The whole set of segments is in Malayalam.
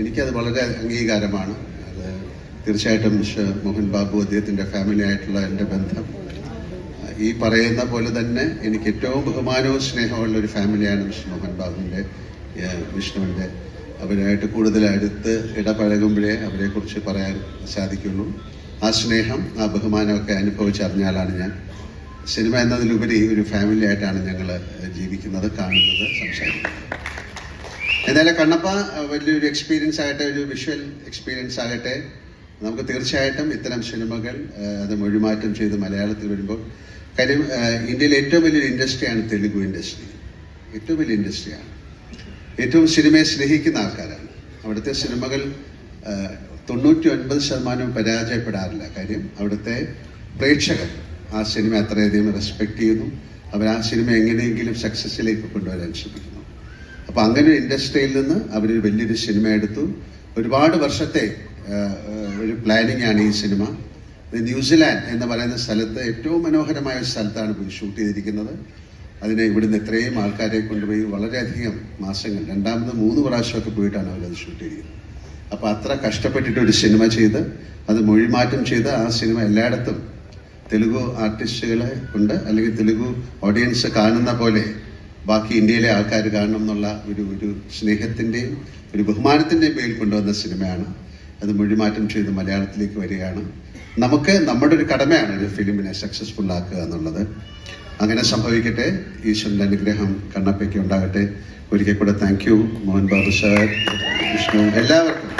എനിക്കത് വളരെ അംഗീകാരമാണ്. അത് തീർച്ചയായിട്ടും മിസ്റ്റർ മോഹൻ ബാബു അദ്ദേഹത്തിന്റെ ഫാമിലി ആയിട്ടുള്ള എന്റെ ബന്ധം. ഈ പറയുന്ന പോലെ തന്നെ എനിക്ക് ഏറ്റവും ബഹുമാനവും സ്നേഹമുള്ള ഒരു ഫാമിലിയാണ് മിസ്റ്റർ മോഹൻ ബാബുവിന്റെ വിഷ്ണുവിന്റെ. അവരായിട്ട് കൂടുതൽ അടുത്ത് ഇടപഴകുമ്പോഴേ അവരെക്കുറിച്ച് പറയാൻ സാധിക്കുള്ളൂ. ആ സ്നേഹം ആ ബഹുമാനമൊക്കെ അനുഭവിച്ചറിഞ്ഞാലാണ് ഞാൻ സിനിമ എന്നതിലുപരി ഒരു ഫാമിലി ആയിട്ടാണ് ഞങ്ങൾ ജീവിക്കുന്നത് കാണുന്നത് സംസാരിക്കുന്നത്. എന്നാലും കണ്ണപ്പ വലിയൊരു എക്സ്പീരിയൻസ് ആകട്ടെ ഒരു വിഷ്വൽ എക്സ്പീരിയൻസ് ആകട്ടെ. നമുക്ക് തീർച്ചയായിട്ടും ഇത്തരം സിനിമകൾ അത് മൊഴിമാറ്റം ചെയ്ത് മലയാളത്തിൽ വരുമ്പോൾ കാര്യം ഇന്ത്യയിലെ ഏറ്റവും വലിയൊരു ഇൻഡസ്ട്രിയാണ് തെലുഗു ഇൻഡസ്ട്രി ഏറ്റവും വലിയ ഇൻഡസ്ട്രിയാണ് ഏറ്റവും സിനിമയെ സ്നേഹിക്കുന്ന ആൾക്കാരാണ്. അവിടുത്തെ സിനിമകൾ തൊണ്ണൂറ്റി ഒൻപത് ശതമാനവും പരാജയപ്പെടാറില്ല. കാര്യം അവിടുത്തെ പ്രേക്ഷകർ ആ സിനിമ അത്രയധികം റെസ്പെക്ട് ചെയ്യുന്നു. അവർ ആ സിനിമ എങ്ങനെയെങ്കിലും സക്സസ്സിലേക്ക് കൊണ്ടുവരാൻ ശ്രമിക്കുന്നു. അപ്പോൾ അങ്ങനെ ഒരു ഇൻഡസ്ട്രിയിൽ നിന്ന് അവരൊരു വലിയൊരു സിനിമ എടുത്തു. ഒരുപാട് വർഷത്തെ ഒരു പ്ലാനിങ് ആണ് ഈ സിനിമ. ന്യൂസിലാൻഡ് എന്ന് പറയുന്ന സ്ഥലത്ത് ഏറ്റവും മനോഹരമായ ഒരു സ്ഥലത്താണ് പോയി ഷൂട്ട് ചെയ്തിരിക്കുന്നത്. അതിനെ ഇവിടുന്ന് ഇത്രയും ആൾക്കാരെ കൊണ്ടുപോയി വളരെയധികം മാസങ്ങൾ രണ്ടാമത് മൂന്ന് പ്രാവശ്യമൊക്കെ പോയിട്ടാണ് അവരത് ഷൂട്ട് ചെയ്തിരിക്കുന്നത് അപ്പോൾ അത്ര കഷ്ടപ്പെട്ടിട്ട് ഒരു സിനിമ ചെയ്ത് അത് മൊഴിമാറ്റം ചെയ്ത് ആ സിനിമ എല്ലായിടത്തും തെലുഗു ആർട്ടിസ്റ്റുകളെ കൊണ്ട് അല്ലെങ്കിൽ തെലുഗു ഓഡിയൻസ് കാണുന്ന പോലെ ബാക്കി ഇന്ത്യയിലെ ആൾക്കാർ കാണണം എന്നുള്ള ഒരു ഒരു സ്നേഹത്തിന്റെയും ഒരു ബഹുമാനത്തിന്റെയും പേരിൽ കൊണ്ടുവന്ന സിനിമയാണ്. അത് മൊഴിമാറ്റം ചെയ്ത് മലയാളത്തിലേക്ക് വരികയാണ്. നമുക്ക് നമ്മുടെ ഒരു കടമയാണ് ഒരു ഫിലിമിനെ സക്സസ്ഫുൾ ആക്കുക എന്നുള്ളത്. അങ്ങനെ സംഭവിക്കട്ടെ. ഈശ്വരന്റെ അനുഗ്രഹം കണ്ണപ്പയ്ക്ക് ഉണ്ടാകട്ടെ. ഒരിക്കൽ കൂടെ thank you Mohan Babu sir Vishnu എല്ലാവർക്കും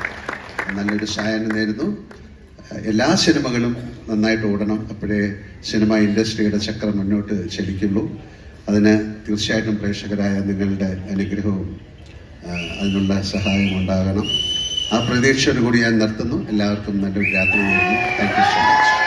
നല്ലൊരു സായനം നേരുന്നു. എല്ലാ സിനിമകളും നന്നായിട്ട് ഓടണം. അപ്പോഴേ സിനിമ ഇൻഡസ്ട്രിയുടെ ചക്രം മുന്നോട്ട് ചലിക്കുള്ളൂ. അതിന് തീർച്ചയായിട്ടും പ്രേക്ഷകരായ നിങ്ങളുടെ അനുഗ്രഹവും അതിനുള്ള സഹായം ഉണ്ടാകണം. ആ പ്രതീക്ഷയോടുകൂടി ഞാൻ നിർത്തുന്നു. എല്ലാവർക്കും നല്ലൊരു രാത്രി താങ്ക് യു സോ മച്ച്